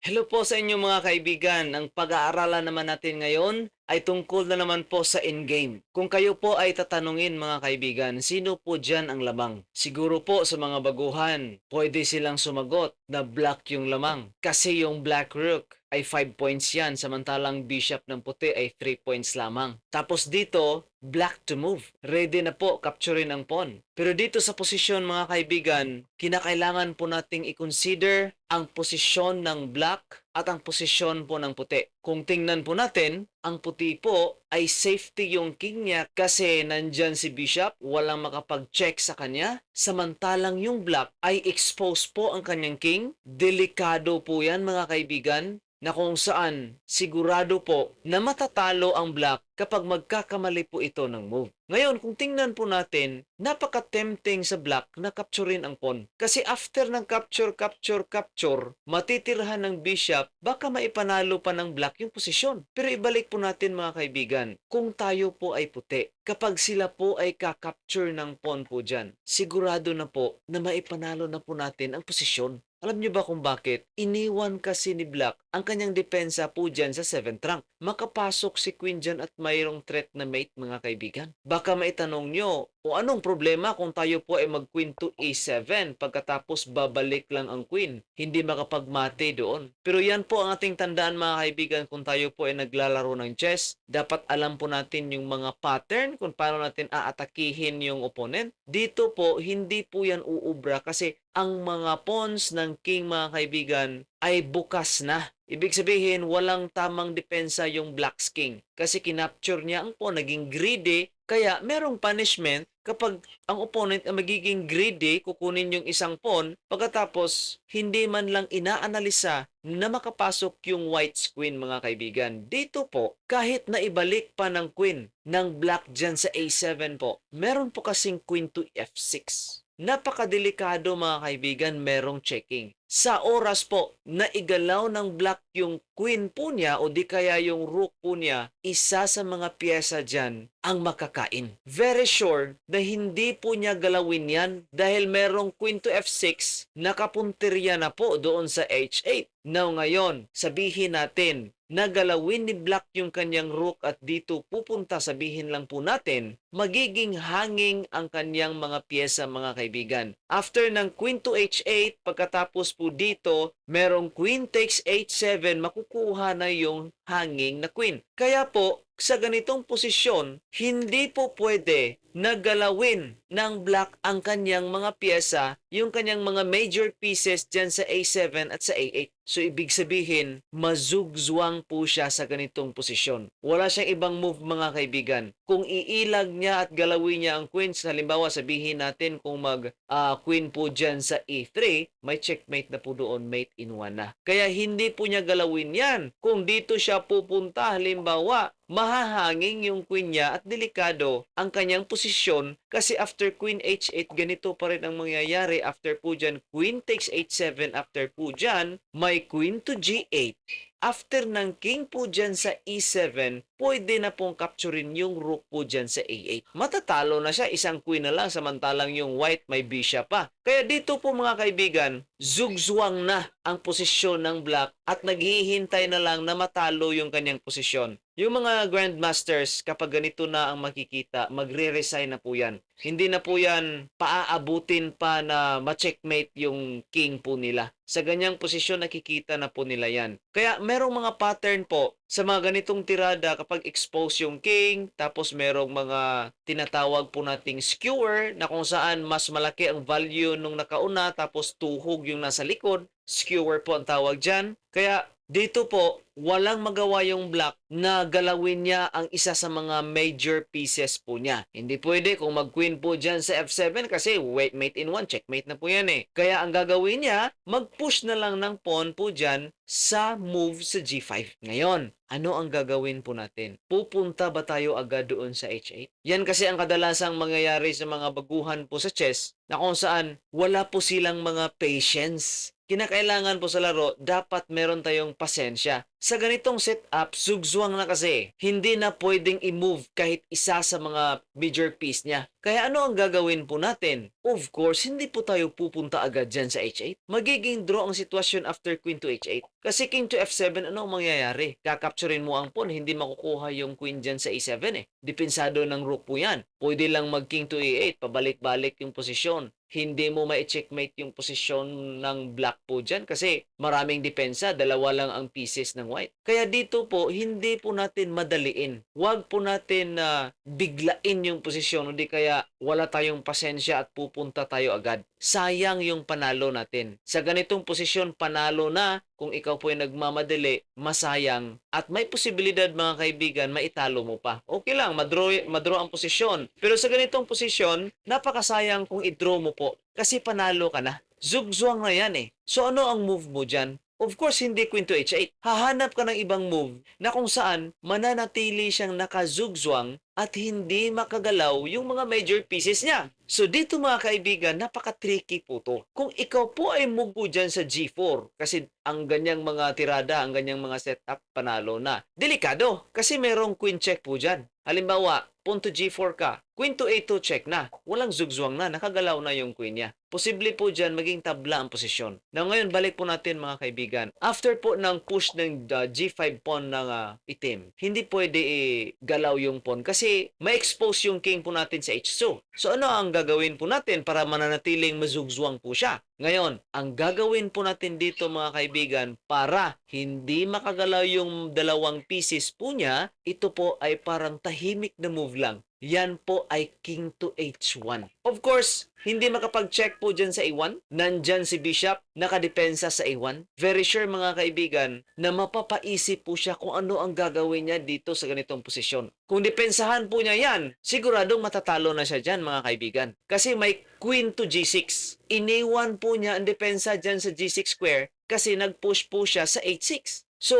Hello po sa inyo mga kaibigan. Ang pag-aaralan naman natin ngayon ay tungkol na naman po sa in-game. Kung kayo po ay tatanungin mga kaibigan, sino po dyan ang lamang? Siguro po sa mga baguhan, pwede silang sumagot na black yung lamang. Kasi yung black rook ay 5 points yan, samantalang bishop ng puti ay 3 points lamang. Tapos dito, black to move. Ready na po capturein ang pawn. Pero dito sa posisyon mga kaibigan, kinakailangan po nating i-consider ang posisyon ng black at ang posisyon po ng puti. Kung tingnan po natin, ang puti po ay safety yung king niya kasi nandyan si bishop, walang makapag-check sa kanya. Samantalang yung black ay expose po ang kanyang king. Delikado po yan mga kaibigan na kung saan sigurado po na matatalo ang black kapag magkakamali po ito ng move. Ngayon, kung tingnan po natin, napaka-tempting sa black na capturein ang pawn. Kasi after ng capture, capture, capture, matitirhan ng bishop, baka maipanalo pa ng black yung posisyon. Pero ibalik po natin mga kaibigan, kung tayo po ay puti, kapag sila po ay kakapture ng pawn po dyan, sigurado na po na maipanalo na po natin ang posisyon. Alam niyo ba kung bakit? Iniwan kasi ni Black ang kanyang depensa po dyan sa 7th rank. Makapasok si Queen dyan at mayroong threat na mate mga kaibigan. Baka maitanong nyo, o anong problema kung tayo po ay mag-queen to a7 pagkatapos babalik lang ang queen? Hindi makapagmate doon. Pero yan po ang ating tandaan mga kaibigan kung tayo po ay naglalaro ng chess. Dapat alam po natin yung mga pattern kung paano natin aatakihin yung opponent. Dito po, hindi po yan uubra kasi ang mga pawns ng king mga kaibigan ay bukas na. Ibig sabihin, walang tamang depensa yung Black's King. Kasi kinapture niya ang pawn, naging greedy, kaya merong punishment kapag ang opponent ay magiging greedy, kukunin yung isang pawn, pagkatapos hindi man lang inaanalisa na makapasok yung white's queen mga kaibigan. Dito po, kahit na ibalik pa ng queen ng black dyan sa a7 po, meron po kasing queen to f6. Napakadelikado mga kaibigan, merong checking. Sa oras po na igalaw ng black yung queen po niya o di kaya yung rook po niya, isa sa mga pyesa dyan ang makakain. Very sure na hindi po niya galawin yan dahil merong queen to f6, nakapuntirya na po doon sa h8. Now ngayon, sabihin natin, nagalawin ni Black yung kanyang rook at dito pupunta sabihin lang po natin, magiging hanging ang kanyang mga pyesa mga kaibigan. After ng queen to h8, pagkatapos po dito, merong queen takes h7, makukuha na yung hanging na queen. Kaya po, sa ganitong posisyon, hindi po pwede na galawin ng black ang kanyang mga pyesa, yung kanyang mga major pieces dyan sa A7 at sa A8. So, ibig sabihin, mazugzwang po siya sa ganitong posisyon. Wala siyang ibang move mga kaibigan. Kung iilag niya at galawin niya ang queens, halimbawa sabihin natin kung mag ah, queen po dyan sa E3, may checkmate na po doon, mate in one na. Kaya hindi po niya galawin yan. Kung dito siya pupunta, halimbawa, mahahanging yung queen niya at delikado ang kanyang posisyon kasi after queen h8 ganito pa rin ang mangyayari after po dyan queen takes h7 after po dyan may queen to g8 after ng king po dyan sa e7 pwede na pong capturein yung rook po dyan sa a8 matatalo na siya isang queen na lang samantalang yung white may bishop pa. Kaya dito po mga kaibigan zugzwang na ang posisyon ng black at naghihintay na lang na matalo yung kanyang posisyon. Yung mga grandmasters, kapag ganito na ang makikita, magre-resign na po yan. Hindi na po yan paaabutin pa na ma-checkmate yung king po nila. Sa ganyang posisyon, nakikita na po nila yan. Kaya merong mga pattern po sa mga ganitong tirada kapag expose yung king, tapos merong mga tinatawag po nating skewer na kung saan mas malaki ang value nung nakauna, tapos tuhog yung nasa likod. Skewer po ang tawag dyan. Kaya dito po, walang magawa yung black na galawin niya ang isa sa mga major pieces po niya. Hindi pwede kung mag-queen po dyan sa F7 kasi wait, mate in one, checkmate na po yan eh. Kaya ang gagawin niya, mag-push na lang ng pawn po dyan sa move sa G5. Ngayon, ano ang gagawin po natin? Pupunta ba tayo agad doon sa H8? Yan kasi ang kadalasang mangyayari sa mga baguhan po sa chess na kung saan wala po silang mga patience kinakailangan po sa laro, dapat meron tayong pasensya. Sa ganitong setup, sugzwang na kasi. Hindi na pwedeng i-move kahit isa sa mga major piece niya. Kaya ano ang gagawin po natin? Of course, hindi po tayo pupunta agad dyan sa H8. Magiging draw ang sitwasyon after Queen to H8. Kasi King to F7, ano ang mangyayari? Kakapturin mo ang pawn, hindi makukuha yung Queen dyan sa E7 eh. Dipensado ng rook po yan. Pwede lang mag King to E8, pabalik-balik yung posisyon hindi mo ma-checkmate yung posisyon ng black po dyan kasi maraming depensa, dalawa lang ang pieces ng white. Kaya dito po, hindi po natin madaliin. Huwag po natin na biglain yung posisyon, hindi kaya wala tayong pasensya at pupunta tayo agad. Sayang yung panalo natin. Sa ganitong posisyon, panalo na kung ikaw po ay nagmamadali, masayang at may posibilidad mga kaibigan, maitalo mo pa. Okay lang, madraw, madraw ang posisyon. Pero sa ganitong posisyon, napakasayang kung i-draw mo po kasi panalo ka na. Zugzwang na yan eh. So ano ang move mo dyan? Of course, hindi Queen to H8. Hahanap ka ng ibang move na kung saan mananatili siyang nakazugzwang at hindi makagalaw yung mga major pieces niya. So dito mga kaibigan, napaka-tricky po to. Kung ikaw po ay po dyan sa G4, kasi ang ganyang mga tirada, ang ganyang mga setup, panalo na. Delikado, kasi merong queen check po dyan. Halimbawa, pawn to G4 ka, queen to A2 check na. Walang zugzwang na, nakagalaw na yung queen niya. Posible po dyan maging tabla ang posisyon. Na ngayon, balik po natin mga kaibigan. After po ng push ng uh, G5 pawn ng uh, itim, hindi pwede i-galaw yung pawn kasi ma-expose yung king po natin sa H2. So ano ang gagawin po natin para mananatiling mazugzwang po siya? Ngayon, ang gagawin po natin dito mga kaibigan para hindi makagalaw yung dalawang pieces po niya, ito po ay parang tahimik na move lang. Yan po ay king to h1. Of course, hindi makapag-check po dyan sa a1. Nandyan si bishop, nakadepensa sa a1. Very sure mga kaibigan na mapapaisip po siya kung ano ang gagawin niya dito sa ganitong posisyon. Kung depensahan po niya yan, siguradong matatalo na siya dyan mga kaibigan. Kasi may queen to g6. Iniwan po niya ang depensa dyan sa g6 square kasi nag-push po siya sa h6. So,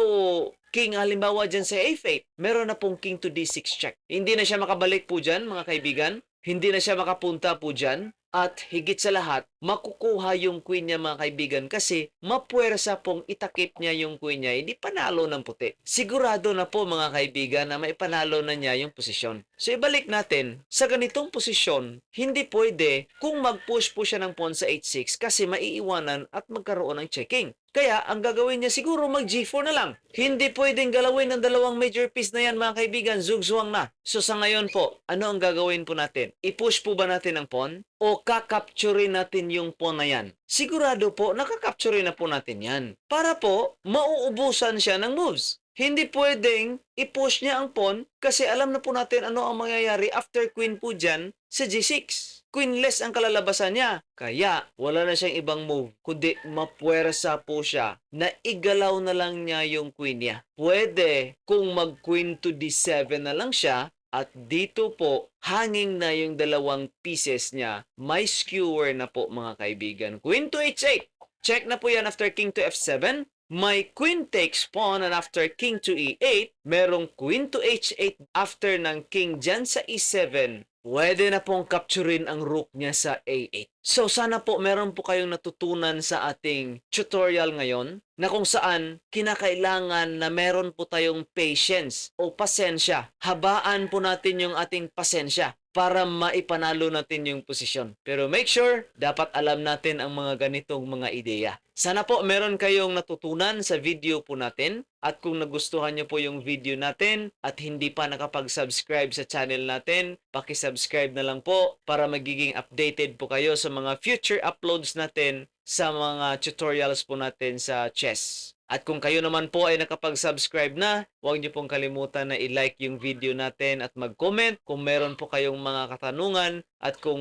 king halimbawa dyan sa f8, meron na pong king to d6 check. Hindi na siya makabalik po dyan, mga kaibigan. Hindi na siya makapunta po dyan. At higit sa lahat, makukuha yung queen niya mga kaibigan kasi mapuwersa pong itakip niya yung queen niya, hindi panalo ng puti. Sigurado na po mga kaibigan na may panalo na niya yung posisyon. So ibalik natin, sa ganitong posisyon, hindi pwede kung mag-push po siya ng pawn sa h6 kasi maiiwanan at magkaroon ng checking. Kaya ang gagawin niya siguro mag G4 na lang. Hindi pwedeng galawin ng dalawang major piece na yan mga kaibigan, zugzwang na. So sa ngayon po, ano ang gagawin po natin? I-push po ba natin ang pawn? O kakapture natin yung pawn na yan? Sigurado po, nakakapture na po natin yan. Para po, mauubusan siya ng moves. Hindi pwedeng i-push niya ang pawn kasi alam na po natin ano ang mangyayari after queen po dyan sa G6 queenless ang kalalabasan niya. Kaya, wala na siyang ibang move, kundi mapuwersa po siya na igalaw na lang niya yung queen niya. Pwede kung mag-queen to d7 na lang siya, at dito po, hanging na yung dalawang pieces niya, may skewer na po mga kaibigan. Queen to h8. Check na po yan after king to f7. May queen takes pawn and after king to e8, merong queen to h8 after ng king dyan sa e7 pwede na pong capturein ang rook niya sa A8. So sana po meron po kayong natutunan sa ating tutorial ngayon na kung saan kinakailangan na meron po tayong patience o pasensya. Habaan po natin yung ating pasensya para maipanalo natin yung posisyon. Pero make sure, dapat alam natin ang mga ganitong mga ideya. Sana po meron kayong natutunan sa video po natin. At kung nagustuhan nyo po yung video natin at hindi pa nakapag-subscribe sa channel natin, paki-subscribe na lang po para magiging updated po kayo sa mga future uploads natin sa mga tutorials po natin sa chess. At kung kayo naman po ay nakapag-subscribe na, huwag niyo pong kalimutan na i-like yung video natin at mag-comment kung meron po kayong mga katanungan at kung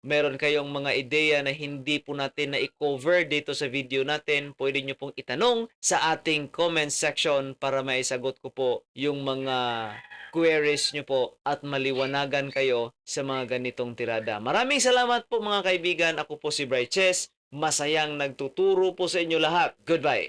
meron kayong mga ideya na hindi po natin na i-cover dito sa video natin, pwede niyo pong itanong sa ating comment section para maisagot ko po yung mga queries nyo po at maliwanagan kayo sa mga ganitong tirada. Maraming salamat po mga kaibigan. Ako po si Bright Chess. Masayang nagtuturo po sa inyo lahat. Goodbye.